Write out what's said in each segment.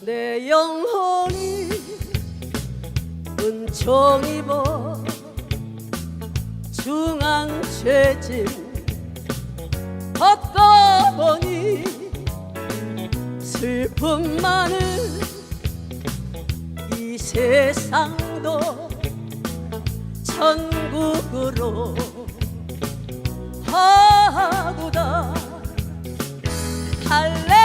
내 영혼이 은총 입어 중한 죄짐 걷고보니? 슬픔 많은 이 세상도 천국으로 하구다 할렐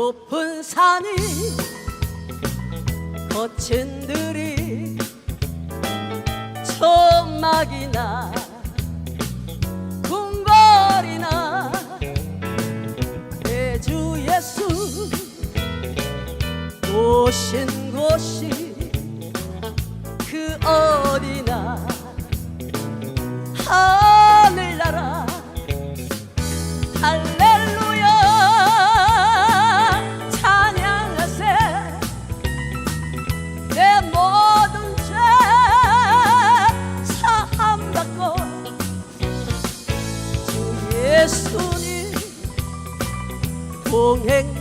높은 산이 거친 들이 천막이나 궁궐이나 내주 예수 오신 곳이 그 어디나 주 예수님 동행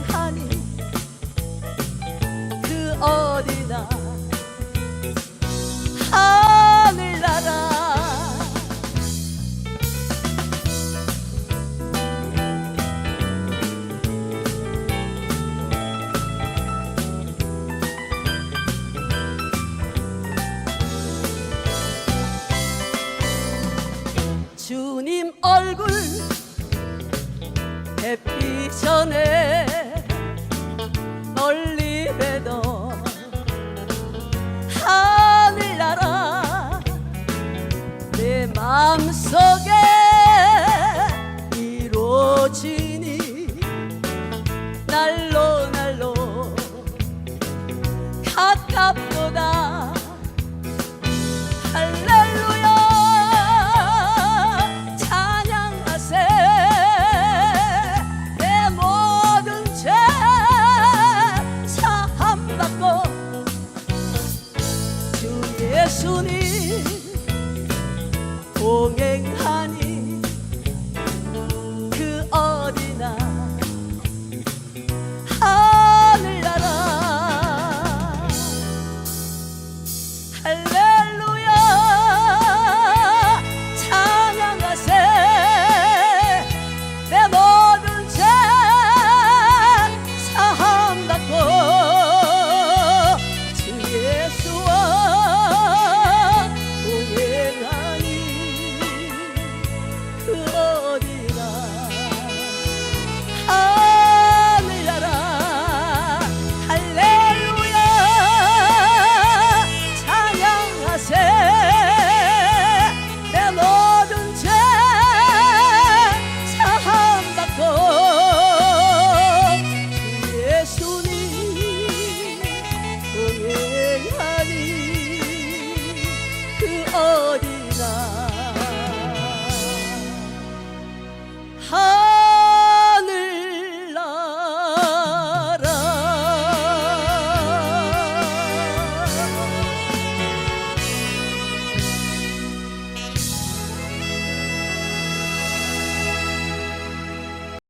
마음속에 이루어지니 날로 날로 가깝도다. 할렐루야. 찬양하세. 내 모든 죄 사함받고 주 예수님. heart.